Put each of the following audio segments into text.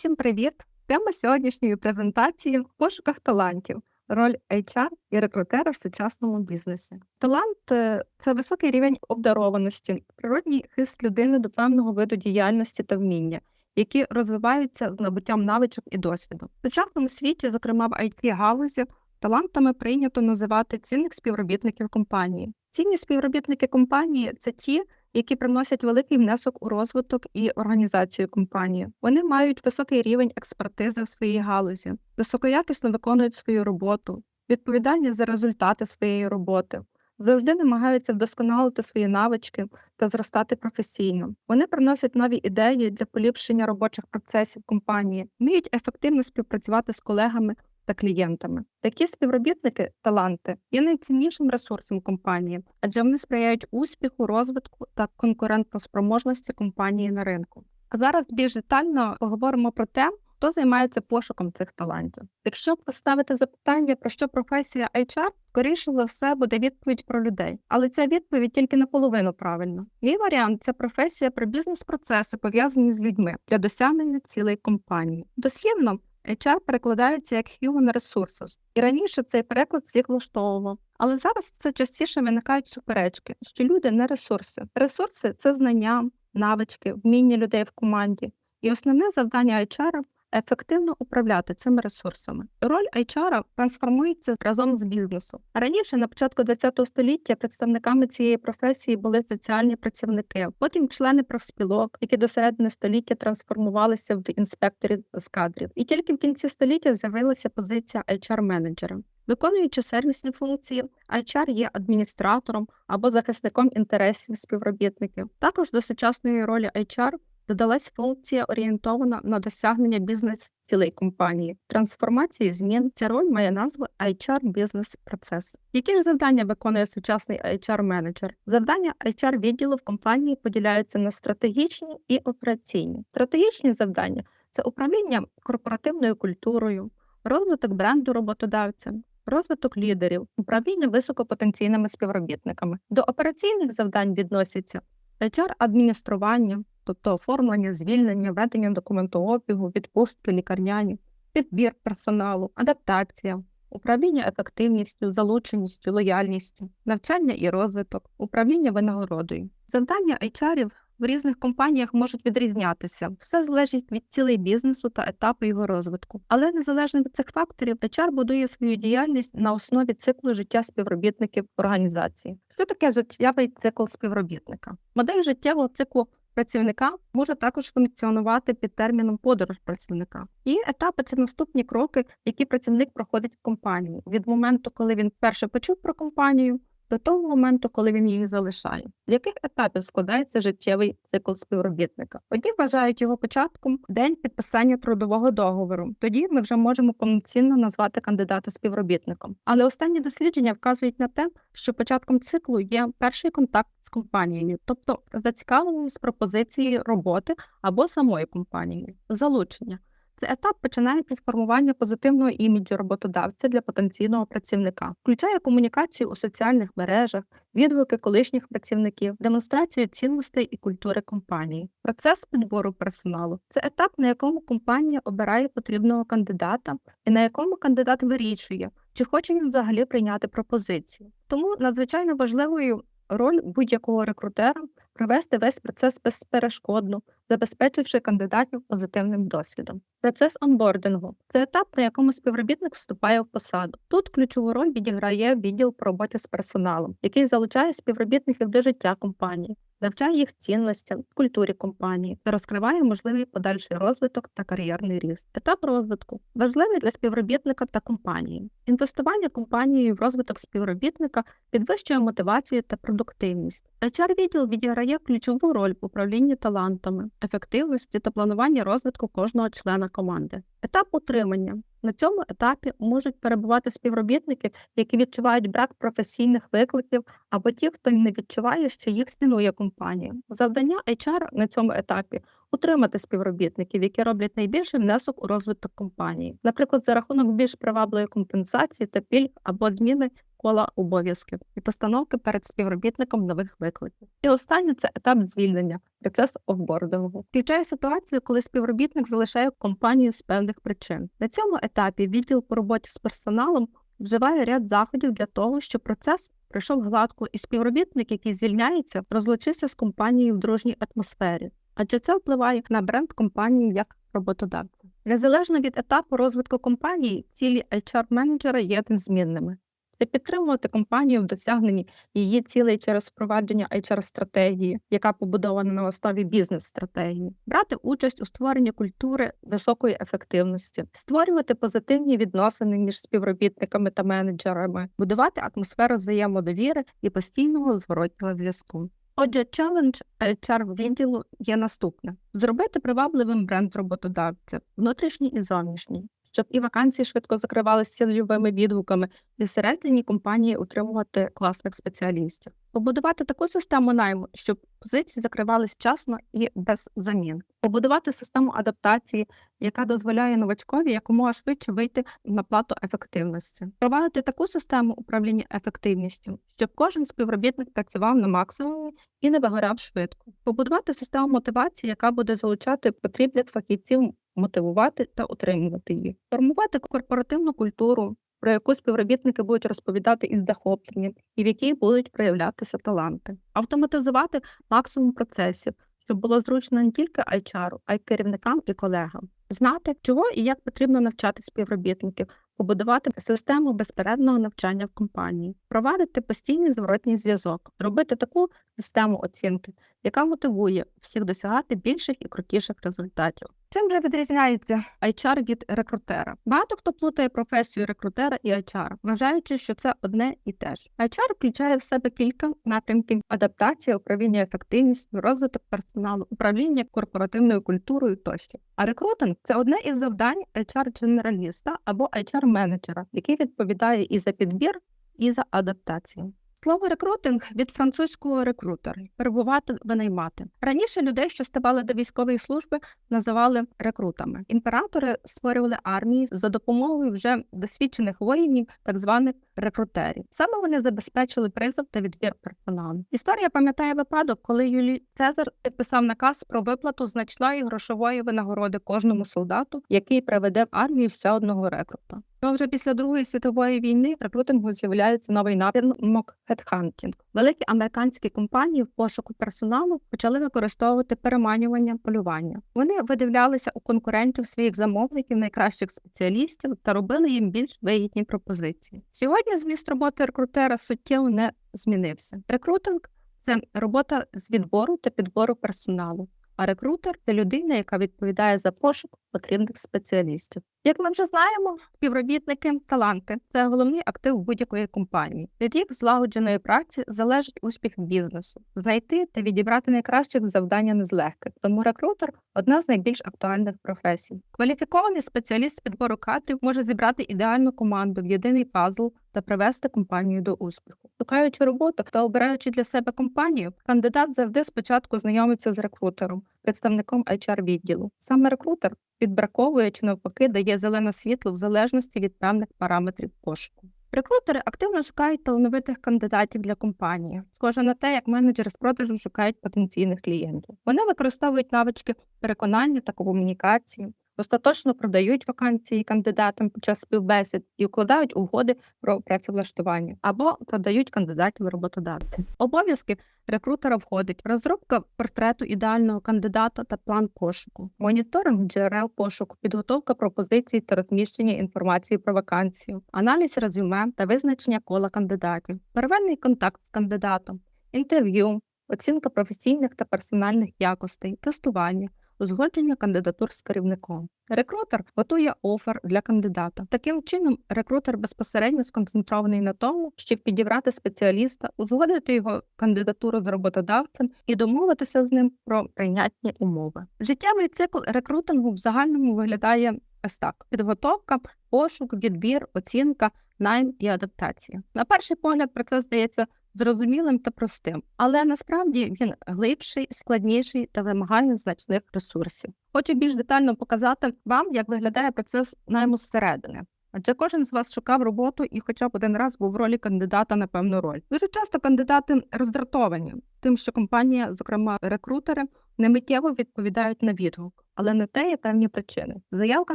Всім привіт! Тема сьогоднішньої презентації в пошуках талантів. Роль HR і рекрутера в сучасному бізнесі. Талант е, це високий рівень обдарованості, природній хист людини до певного виду діяльності та вміння, які розвиваються з набуттям навичок і досвіду. В сучасному світі, зокрема в it галузі, талантами прийнято називати цінних співробітників компанії. Цінні співробітники компанії це ті, які приносять великий внесок у розвиток і організацію компанії. Вони мають високий рівень експертизи в своїй галузі, високоякісно виконують свою роботу, відповідальні за результати своєї роботи. Завжди намагаються вдосконалити свої навички та зростати професійно. Вони приносять нові ідеї для поліпшення робочих процесів компанії, вміють ефективно співпрацювати з колегами та клієнтами. Такі співробітники, таланти є найціннішим ресурсом компанії, адже вони сприяють успіху, розвитку та конкурентноспроможності компанії на ринку. А зараз більш детально поговоримо про те, хто займається пошуком цих талантів. Якщо поставити запитання, про що професія HR, скоріше за все буде відповідь про людей, але ця відповідь тільки наполовину правильна. Мій варіант це професія про бізнес-процеси, пов'язані з людьми для досягнення цілей компанії. Дослівно HR перекладається як Human Resources, і раніше цей переклад всіх влаштовував. Але зараз все частіше виникають суперечки, що люди не ресурси. Ресурси це знання, навички, вміння людей в команді. І основне завдання HR ефективно управляти цими ресурсами. Роль HR трансформується разом з бізнесом. Раніше, на початку ХХ століття, представниками цієї професії були соціальні працівники, потім члени профспілок, які до середини століття трансформувалися в інспекторів з кадрів. І тільки в кінці століття з'явилася позиція HR-менеджера. Виконуючи сервісні функції, HR є адміністратором або захисником інтересів співробітників. Також до сучасної ролі HR додалась функція орієнтована на досягнення бізнес-цілей компанії. Трансформації змін ця роль має назву HR бізнес процес. Які ж завдання виконує сучасний HR-менеджер? Завдання HR-відділу в компанії поділяються на стратегічні і операційні. Стратегічні завдання це управління корпоративною культурою, розвиток бренду роботодавця. Розвиток лідерів, управління високопотенційними співробітниками. До операційних завдань відносяться HR-адміністрування, тобто оформлення, звільнення, ведення документообігу, відпустки, лікарняні, підбір персоналу, адаптація, управління ефективністю, залученістю, лояльністю, навчання і розвиток, управління винагородою. Завдання HR в різних компаніях можуть відрізнятися. Все залежить від цілей бізнесу та етапу його розвитку. Але незалежно від цих факторів, HR будує свою діяльність на основі циклу життя співробітників організації. Що таке життєвий цикл співробітника? Модель життєвого циклу працівника може також функціонувати під терміном подорож працівника. І етапи це наступні кроки, які працівник проходить в компанії від моменту, коли він вперше почув про компанію до того моменту, коли він її залишає. З яких етапів складається життєвий цикл співробітника? Одні вважають його початком день підписання трудового договору. Тоді ми вже можемо повноцінно назвати кандидата співробітником. Але останні дослідження вказують на те, що початком циклу є перший контакт компанією, тобто зацікавленість пропозиції роботи або самої компанії, залучення. Цей етап починається з формування позитивного іміджу роботодавця для потенційного працівника, включає комунікацію у соціальних мережах, відгуки колишніх працівників, демонстрацію цінностей і культури компанії. Процес підбору персоналу це етап, на якому компанія обирає потрібного кандидата, і на якому кандидат вирішує, чи хоче він взагалі прийняти пропозицію. Тому надзвичайно важливою роль будь-якого рекрутера провести весь процес безперешкодно, забезпечивши кандидатів позитивним досвідом. Процес онбордингу це етап, на якому співробітник вступає в посаду. Тут ключову роль відіграє відділ по роботі з персоналом, який залучає співробітників до життя компанії, навчає їх цінностям, культурі компанії та розкриває можливий подальший розвиток та кар'єрний ріст. Етап розвитку важливий для співробітника та компанії. Інвестування компанією в розвиток співробітника підвищує мотивацію та продуктивність. hr відділ відіграє ключову роль в управлінні талантами, ефективності та плануванні розвитку кожного члена команди. Етап утримання на цьому етапі можуть перебувати співробітники, які відчувають брак професійних викликів, або ті, хто не відчуває, що їх цінує компанія. Завдання HR на цьому етапі утримати співробітників, які роблять найбільший внесок у розвиток компанії, наприклад, за рахунок більш привабливої компенсації та пільг або зміни кола обов'язків і постановки перед співробітником нових викликів. І останнє це етап звільнення, процес офбордингу. Включає ситуацію, коли співробітник залишає компанію з певних причин. На цьому етапі відділ по роботі з персоналом вживає ряд заходів для того, щоб процес пройшов гладко, і співробітник, який звільняється, розлучився з компанією в дружній атмосфері, адже це впливає на бренд компанії як роботодавця. Незалежно від етапу розвитку компанії, цілі HR-менеджера є незмінними. Це підтримувати компанію в досягненні її цілей через впровадження HR-стратегії, яка побудована на основі бізнес-стратегії, брати участь у створенні культури високої ефективності, створювати позитивні відносини між співробітниками та менеджерами, будувати атмосферу взаємодовіри і постійного зворотнього зв'язку. Отже, челендж HR відділу є наступне: зробити привабливим бренд роботодавця, внутрішній і зовнішній, щоб і вакансії швидко закривалися цільовими відгуками, і всередині компанії утримувати класних спеціалістів, побудувати таку систему найму, щоб позиції закривались вчасно і без замін, побудувати систему адаптації, яка дозволяє новачкові якомога швидше вийти на плату ефективності, провадити таку систему управління ефективністю, щоб кожен співробітник працював на максимумі і не вигоряв швидко, побудувати систему мотивації, яка буде залучати потрібних фахівців мотивувати та утримувати їх, формувати корпоративну культуру, про яку співробітники будуть розповідати із захопленням і в якій будуть проявлятися таланти, автоматизувати максимум процесів, щоб було зручно не тільки HR, а й керівникам і колегам, знати, чого і як потрібно навчати співробітників, побудувати систему безперервного навчання в компанії, провадити постійний зворотній зв'язок, робити таку систему оцінки, яка мотивує всіх досягати більших і крутіших результатів. Чим же відрізняється HR від рекрутера? Багато хто плутає професію рекрутера і HR, вважаючи, що це одне і те ж. HR включає в себе кілька напрямків: адаптація, управління ефективністю, розвиток персоналу, управління корпоративною культурою тощо. А рекрутинг це одне із завдань HR-дженераліста або HR-менеджера, який відповідає і за підбір, і за адаптацію. Слово рекрутинг від французького рекрутер перебувати, винаймати. Раніше людей, що ставали до військової служби, називали рекрутами. Імператори створювали армії за допомогою вже досвідчених воїнів, так званих рекрутерів. Саме вони забезпечили призов та відбір персоналу. Історія пам'ятає випадок, коли Юлій Цезар підписав наказ про виплату значної грошової винагороди кожному солдату, який приведе в армію ще одного рекрута. То вже після Другої світової війни в рекрутингу з'являється новий напрямок хедхантінг. Великі американські компанії в пошуку персоналу почали використовувати переманювання полювання. Вони видивлялися у конкурентів своїх замовників, найкращих спеціалістів та робили їм більш вигідні пропозиції. Сьогодні зміст роботи рекрутера суттєво не змінився. Рекрутинг це робота з відбору та підбору персоналу. А рекрутер це людина, яка відповідає за пошук потрібних спеціалістів. Як ми вже знаємо, співробітники, таланти це головний актив будь-якої компанії. Від їх злагодженої праці залежить успіх бізнесу. Знайти та відібрати найкращих завдання не з легких. Тому рекрутер одна з найбільш актуальних професій. Кваліфікований спеціаліст з підбору кадрів може зібрати ідеальну команду в єдиний пазл та привести компанію до успіху. Шукаючи роботу та обираючи для себе компанію, кандидат завжди спочатку знайомиться з рекрутером, представником HR відділу. Саме рекрутер підбраковує чи навпаки дає зелене світло в залежності від певних параметрів пошуку. Рекрутери активно шукають талановитих кандидатів для компанії, схоже на те, як менеджери з продажу шукають потенційних клієнтів. Вони використовують навички переконання та комунікації, остаточно продають вакансії кандидатам під час співбесід і укладають угоди про працевлаштування або продають кандидатів роботодавцям. Обов'язки рекрутера входить розробка портрету ідеального кандидата та план пошуку, моніторинг джерел пошуку, підготовка пропозицій та розміщення інформації про вакансію, аналіз резюме та визначення кола кандидатів, первинний контакт з кандидатом, інтерв'ю, оцінка професійних та персональних якостей, тестування. Узгодження кандидатур з керівником. Рекрутер готує офер для кандидата. Таким чином, рекрутер безпосередньо сконцентрований на тому, щоб підібрати спеціаліста, узгодити його кандидатуру з роботодавцем і домовитися з ним про прийнятні умови. Життєвий цикл рекрутингу в загальному виглядає ось так: підготовка, пошук, відбір, оцінка, найм і адаптація. На перший погляд, процес здається зрозумілим та простим, але насправді він глибший, складніший та вимагає значних ресурсів. Хочу більш детально показати вам, як виглядає процес найму зсередини. Адже кожен з вас шукав роботу і хоча б один раз був в ролі кандидата на певну роль. Дуже часто кандидати роздратовані тим, що компанія, зокрема рекрутери, не миттєво відповідають на відгук, але на те є певні причини. Заявка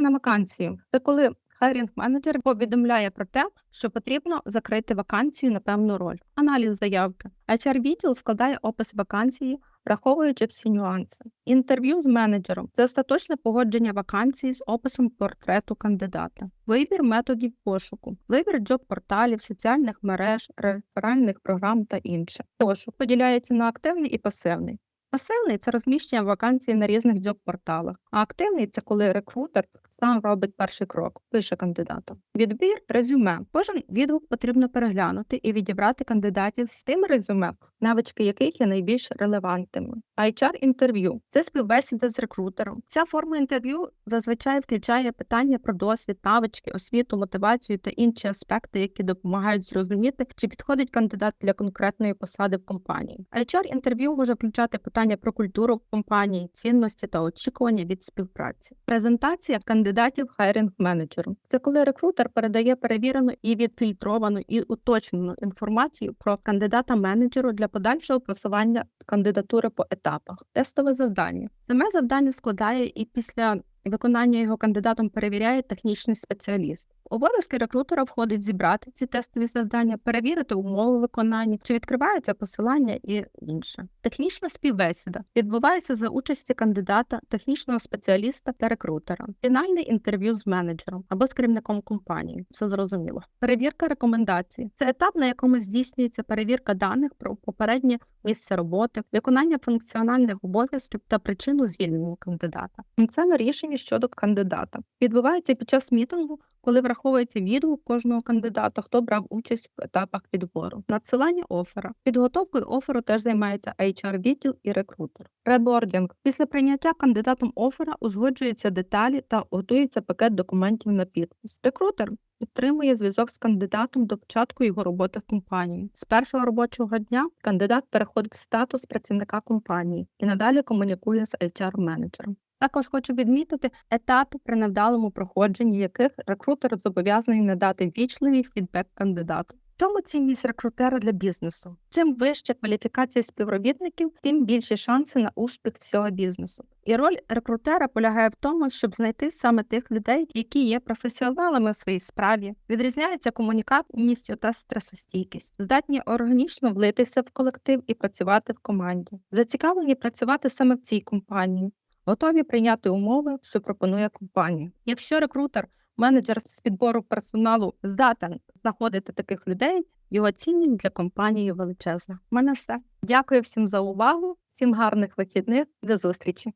на вакансію це коли хайрінг менеджер повідомляє про те, що потрібно закрити вакансію на певну роль. Аналіз заявки. HR відділ складає опис вакансії, враховуючи всі нюанси. Інтерв'ю з менеджером це остаточне погодження вакансії з описом портрету кандидата. Вибір методів пошуку, вибір джоб-порталів, соціальних мереж, реферальних програм та інше. Пошук поділяється на активний і пасивний. Пасивний це розміщення вакансій на різних джоб-порталах, а активний це коли рекрутер сам робить перший крок, пише кандидату. Відбір резюме. Кожен відгук потрібно переглянути і відібрати кандидатів з тим резюме, навички яких є найбільш релевантними. HR інтерв'ю це співбесіда з рекрутером. Ця форма інтерв'ю зазвичай включає питання про досвід, навички, освіту, мотивацію та інші аспекти, які допомагають зрозуміти, чи підходить кандидат для конкретної посади в компанії. HR інтерв'ю може включати питання про культуру компанії, цінності та очікування від співпраці. Презентація кандидатів хайринг менеджеру. Це коли рекрутер передає перевірену і відфільтровану і уточнену інформацію про кандидата менеджеру для подальшого просування кандидатури по етапах. Тестове завдання. Саме завдання складає і після виконання його кандидатом перевіряє технічний спеціаліст. Обов'язки рекрутера входить зібрати ці тестові завдання, перевірити умови виконання, чи відкривається посилання і інше. Технічна співбесіда відбувається за участі кандидата, технічного спеціаліста та рекрутера. Фінальне інтерв'ю з менеджером або з керівником компанії. Все зрозуміло. Перевірка рекомендацій це етап, на якому здійснюється перевірка даних про попереднє місце роботи, виконання функціональних обов'язків та причину звільнення кандидата. Кінцеве рішення щодо кандидата відбувається під час мітингу коли враховується відгук кожного кандидата, хто брав участь в етапах відбору. Надсилання офера. Підготовкою оферу теж займається HR відділ і рекрутер. Ребордінг. Після прийняття кандидатом офера узгоджуються деталі та готується пакет документів на підпис. Рекрутер підтримує зв'язок з кандидатом до початку його роботи в компанії. З першого робочого дня кандидат переходить в статус працівника компанії і надалі комунікує з HR-менеджером. Також хочу відмітити етапи, при невдалому проходженні яких рекрутер зобов'язаний надати вічливий фідбек кандидату. Чому цінність рекрутера для бізнесу? Чим вища кваліфікація співробітників, тим більші шанси на успіх всього бізнесу. І роль рекрутера полягає в тому, щоб знайти саме тих людей, які є професіоналами в своїй справі, відрізняються комунікабельністю та стресостійкістю, здатні органічно влитися в колектив і працювати в команді, зацікавлені працювати саме в цій компанії готові прийняти умови, що пропонує компанія. Якщо рекрутер, менеджер з підбору персоналу здатен знаходити таких людей, його цінність для компанії величезна. У мене все. Дякую всім за увагу, всім гарних вихідних, до зустрічі.